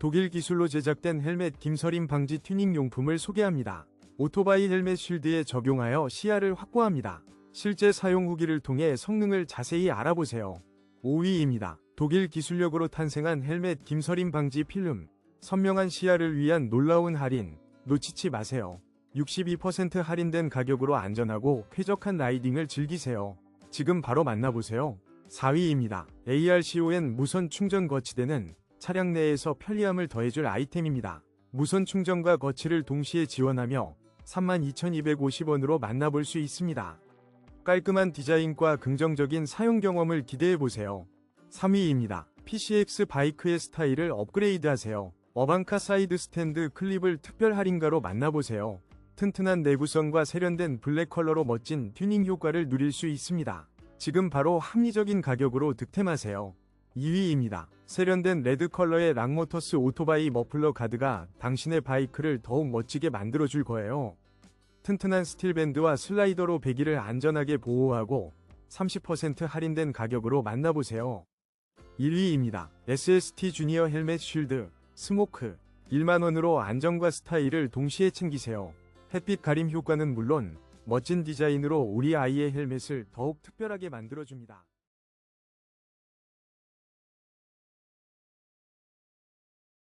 독일 기술로 제작된 헬멧 김서림 방지 튜닝 용품을 소개합니다. 오토바이 헬멧 쉴드에 적용하여 시야를 확보합니다. 실제 사용 후기를 통해 성능을 자세히 알아보세요. 5위입니다. 독일 기술력으로 탄생한 헬멧 김서림 방지 필름. 선명한 시야를 위한 놀라운 할인. 놓치지 마세요. 62% 할인된 가격으로 안전하고 쾌적한 라이딩을 즐기세요. 지금 바로 만나보세요. 4위입니다. ARCON 무선 충전 거치대는 차량 내에서 편리함을 더해줄 아이템입니다. 무선 충전과 거치를 동시에 지원하며 32,250원으로 만나볼 수 있습니다. 깔끔한 디자인과 긍정적인 사용 경험을 기대해보세요. 3위입니다. PCX 바이크의 스타일을 업그레이드하세요. 어반카 사이드 스탠드 클립을 특별 할인가로 만나보세요. 튼튼한 내구성과 세련된 블랙 컬러로 멋진 튜닝 효과를 누릴 수 있습니다. 지금 바로 합리적인 가격으로 득템하세요. 2위입니다. 세련된 레드 컬러의 락모터스 오토바이 머플러 가드가 당신의 바이크를 더욱 멋지게 만들어줄 거예요. 튼튼한 스틸밴드와 슬라이더로 배기를 안전하게 보호하고 30% 할인된 가격으로 만나보세요. 1위입니다. SST 주니어 헬멧 쉴드 스모크 1만원으로 안정과 스타일을 동시에 챙기세요. 햇빛 가림 효과는 물론 멋진 디자인으로 우리 아이의 헬멧을 더욱 특별하게 만들어줍니다.